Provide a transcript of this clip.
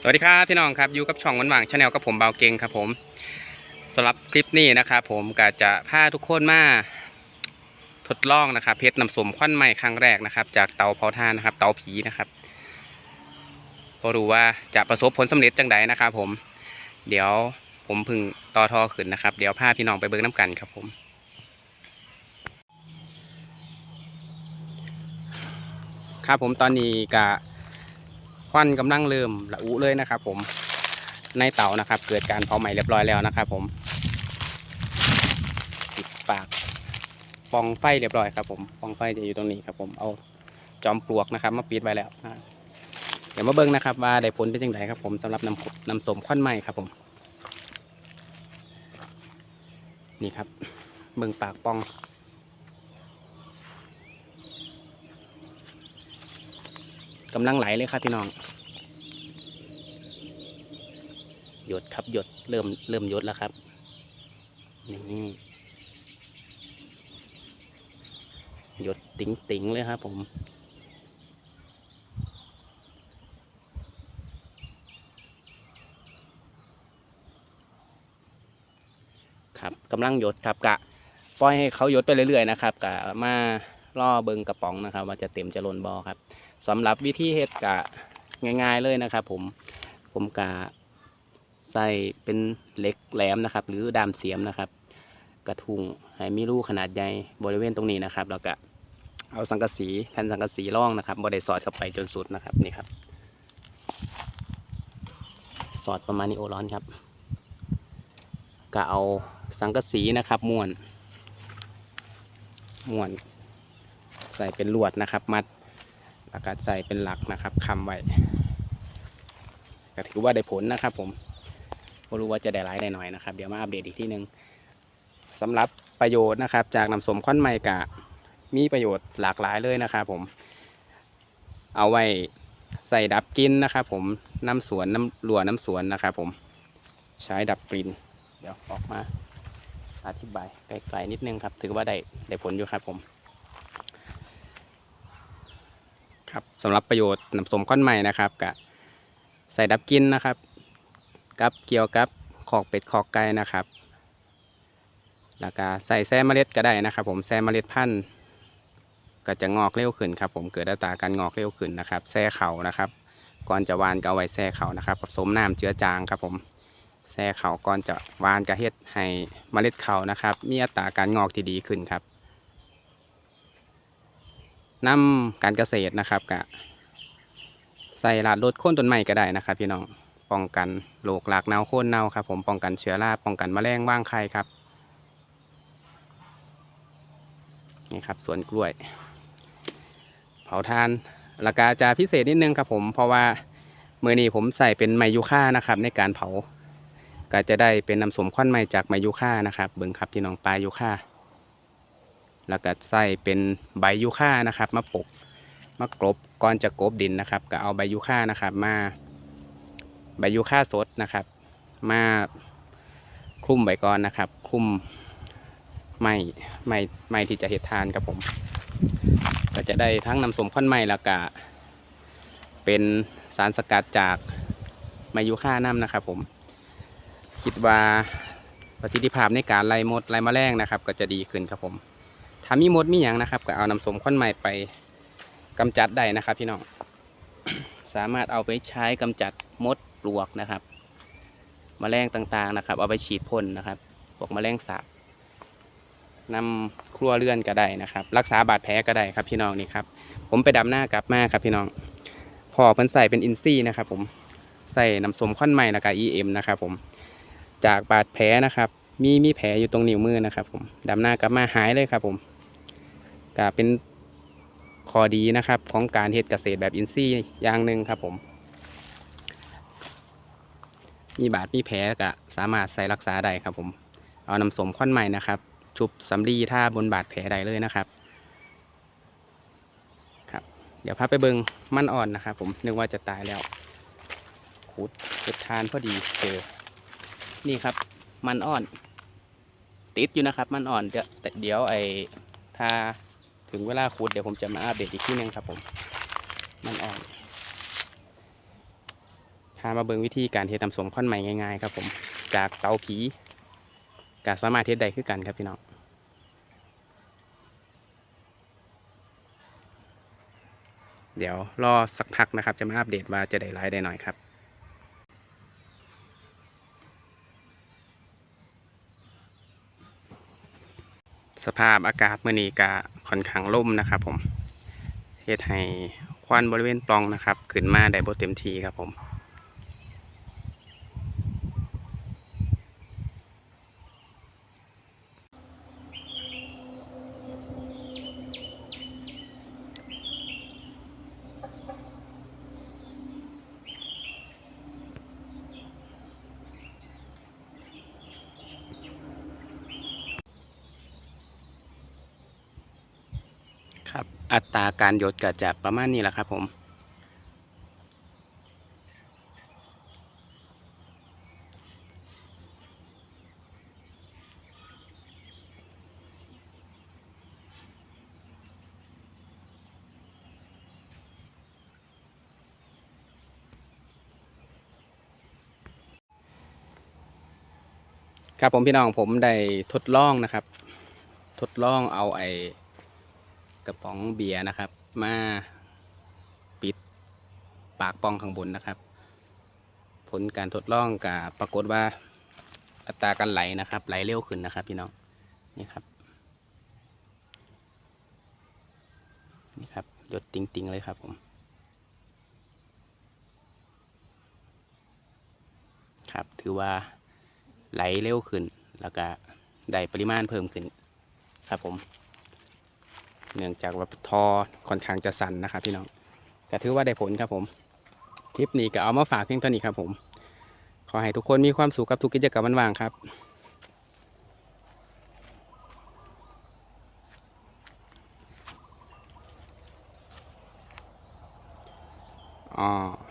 สวัสดีครับพี่น้องครับอยู่กับช่องวันหว่างชาแนลกับผมเบาเก่งครับผมสำหรับคลิปนี้นะครับผมก็จะพาทุกคนมาทดลองนะครับเพชรนำสมควันใหม่ครั้งแรกนะครับ จากเตาเผาถ่านนะครับ เตาผีนะครับพอรู้ว่าจะประสบผลสำเร็จจังใดนะครับ ผม เดี๋ยวผมพึ่งต่อทอขึ้นนะครับ เดี๋ยวพาพี่น้องไปเบิ่งน้ำกันครับผมครับผมตอนนี้กะ ควันกำลังเริ่มระอุเลยนะครับ ผมในเตานะครับ เกิดการเผาไหม้เรียบร้อยแล้วนะครับ ผมปิดปากปองไฟเรียบร้อยครับ ผมปองไฟจะอยู่ตรงนี้ครับ ผมเอาจอมปลวกนะครับ มาปิดไว้แล้วเดี๋ยวมาเบิ้งนะครับ ว่าได้ผลเป็นยังไงครับ ผมสำหรับน้ำน้ำสมควันไหม้ครับ ผม นี่ครับ เบิ้งปากปอง กำลังไหลเลยครับพี่น้อง หยดครับหยดเริ่มเริ่มหยดแล้วครับนี่หยดติ๋งติ๋งๆเลยครับผมครับกำลังหยดครับกะปล่อยให้เขาหยดไปเรื่อยๆนะครับกะมาล่อเบิงกระป๋องนะครับ ว่าจะเต็มจะล้นบอครับ สำหรับวิธีเฮ็ดกะง่าย ๆเลยนะครับ ผมผมกะใส่เป็นเหล็กแหลมนะครับ หรือดามเสียมนะครับ กระทุงให้มีรูขนาดใหญ่บริเวณตรงนี้นะครับ แล้วก็เอาสังกะสีแผ่นสังกะสีร่องนะครับบริสอดเข้าไปจนสุดนะครับนี่ครับ สอดประมาณนี้โอร้อนครับก็เอาสังกะสีนะครับม้วนม้วน ใส่เป็นลวดนะครับ มัด แล้วก็ใส่เป็นหลักนะครับคำไว้ก็ถือว่าได้ผลนะครับ ผมไม่รู้ว่าจะได้หลายได้น้อยนะครับ เดี๋ยวมาอัปเดตอีกที่หนึ่งสำหรับประโยชน์นะครับ จากน้ำสมควันใหม่กะมีประโยชน์หลากหลายเลยนะครับ ผม เอาไว้ใส่ดับกลิ่นนะครับ ผมน้ำสวนน้ำรัวน้ำสวนนะครับ ผมใช้ดับกลิ่นเดี๋ยวออกมาอธิบายไกลๆนิดนึงครับ ถือว่าได้ได้ผลอยู่ครับผม ครับสำหรับประโยชน์น้ำส้มควันใหม่นะครับกับใส่ดับกลินนะครับ กับเกี่ยวกับขอกเป็ดขอกไก่นะครับ แล้วก็ใส่แซ่เมล็ดก็ได้นะครับ ผมแซ่เมล็ดพันธุ์ก็จะงอกเร็วขึ้นครับ ผมเกิดอัตราการงอกเร็วขึ้นนะครับแซ่เขานะครับ ก่อนจะวานก็เอาไว้แซ่เขานะครับผสมน้ำเจือจางครับผมแซ่เขาก่อนจะวานก็เฮ็ดให้เมล็ดเขานะครับ มีอัตราการงอกที่ดีขึ้นครับ นำการเกษตรนะครับกะใส่ลาดลดโค่นต้นไม้ก็ได้นะครับ พี่น้องป้องกันโรคหลากเน่าโค่นเน่าครับ ผมป้องกันเชื้อราป้องกันแมลงว่างไข่ครับนี่ครับสวนกล้วย เผาทานราคาจะพิเศษนิดนึงครับผมเพราะว่าเมื่อนี้ผมใส่เป็นไมยูค่านะครับ ในการเผา ก็จะได้เป็นน้ำสมควันไม้จากไมยูค่านะครับเบิ่งครับพี่น้องปลายูค่า แล้วก็ใส่เป็นใบยูค่านะครับมาปกมากรบก่อนจะกรบดินนะครับ ก็เอาใบยูค่านะครับ มาใบยูค่าสดนะครับ มาคลุมใบก่อนนะครับคลุมไม้ไม้ไม้ที่จะเห็ดทานครับผม ก็จะได้ทั้งน้ำสมข้นไม้แล้วก็เป็นสารสกัดจากไม้ยูค่าน้ำนะครับ ผม คิดว่าประสิทธิภาพในการไล่มดไล่แมลงนะครับ ก็จะดีขึ้นครับผม ถ้ามีมดมีอย่างนะครับ ก็เอาน้ำส้มข้นใหม่ไปกำจัดได้นะครับ พี่น้อง สามารถเอาไปใช้กำจัดมดปลวกนะครับแมลงต่างๆนะครับ เอาไปฉีดพ่นนะครับพวกแมลงสาบนำครัวเรือนก็ได้นะครับ รักษาบาดแผลก็ได้ครับพี่น้องนี่ครับ ผมไปดำหน้ากลับมาครับพี่น้องพอเพิ่นใส่เป็นอินซี่นะครับ ผมใส่น้ำส้มข้นใหม่แล้วก็ EM นะครับ ผมจากบาดแผลนะครับ มีมีแผลอยู่ตรงนิ้วมือนะครับ ผมดำหน้ากลับมาหายเลยครับผม ก็เป็นข้อดีนะครับของการเฮ็ดเกษตรแบบอินทรีย์อย่างหนึ่งครับผม มีบาดมีแผลก็สามารถใส่รักษาได้ครับผม เอาน้ำสมควันใหม่นะครับ ชุบสำลีท่าบนบาดแผลได้เลยนะครับครับ เดี๋ยวพาไปเบิงมันอ่อนนะครับผมนึกว่าจะตายแล้วขุดเก็บทานพอดีเจอ นี่ครับมันอ่อน ติดอยู่นะครับ มันอ่อนเดี๋ยวแต่เดี๋ยวไอ้ถ้า ถึงเวลาขุดเดี๋ยวผมจะมาอัปเดตอีกทีนึงครับผม มันอ่อนพามาเบิ่งวิธีการเฮ็ดน้ำส้มข้อนใหม่ง่ายๆครับผม จากเตาผีก็สามารถเฮ็ดได้คือกันครับพี่น้องเดี๋ยวรอสักพักนะครับ จะมาอัปเดตว่าจะได้ไลฟ์ได้หน่อยครับ สภาพอากาศเมื่อนี้ก็ค่อนข้างร่มนะครับผมเฮ็ดให้ควันบริเวณปล่องนะครับ ขึ้นมาได้บ่เต็มทีครับผม ครับ อัตราการหยดก็จะประมาณนี้แหละครับผมครับผมพี่น้องผมได้ทดลองนะครับ ทดลองเอาไอ กระป๋องเบียร์นะครับ มาปิดปากปองข้างบนนะครับ ผลการทดลองกับปรากฏว่าอัตราการไหลนะครับ ไหลเร็วขึ้นนะครับพี่น้องนี่ครับนี่ครับหยดติ่งๆเลยครับผมครับถือว่าไหลเร็วขึ้นแล้วก็ได้ปริมาณเพิ่มขึ้นครับผม เนื่องจากว่าทอค่อนข้างจะสั่นนะครับพี่น้องก็ถือว่าได้ผลครับผมคลิปนี้ก็เอามาฝากเพียงเท่านี้ครับผม ขอให้ทุกคนมีความสุขกับทุกกิจกรรมวันว่างครับอ๋อ